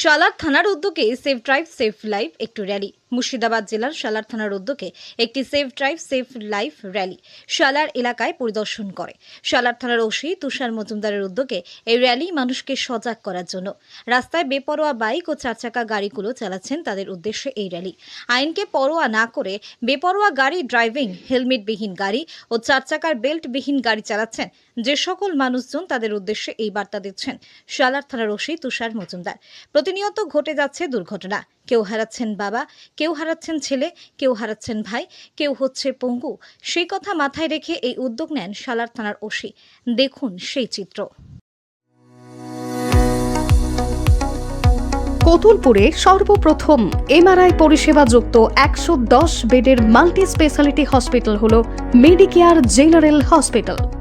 সালার থানার উদ্যোগে safe drive safe life একটু র্যালি। মুর্শিদাবাদ জেলার সালার থানার উদ্যোগে একটি safe drive, safe life rally Salar এলাকায় পরিদর্শন করে। সালার থানার ওসি তুষার মজুমদারের উদ্যোগে এই র্যালি মানুষকে সজাগ করার জন্য। রাস্তায় বেপরোয়া বাইক ও চারচাকা গাড়িগুলো চালাচ্ছেন তাদের উদ্দেশ্যে এই র্যালি। আইনকে পরোয়া না করে বেপরোয়া গাড়ি ড্রাইভিং, হেলমেটবিহীন গাড়ি ও চারচাকার বেল্টবিহীন গাড়ি চালাচ্ছেন যে সকল মানুষজন তাদের উদ্দেশ্যে এই বার্তা দিচ্ছেন সালার থানার ওসি তুষার মজুমদার। প্রতিনিয়ত ঘটে যাচ্ছে দুর্ঘটনা। কেউ হারাচ্ছেন বাবা, কেউ হারাচ্ছেন ছেলে, কেউ হারাচ্ছেন ভাই, কেউ হচ্ছে পঙ্গু। সেই কথা মাথায় রেখে এই উদ্যোগ নেন সালার থানার ওসি। দেখুন সেই চিত্র। কতুলপুরে সর্বপ্রথম এমআরআই পরিষেবা যুক্ত একশো দশ বেডের মাল্টি স্পেশালিটি হসপিটাল হল মেডিকেয়ার জেনারেল হসপিটাল।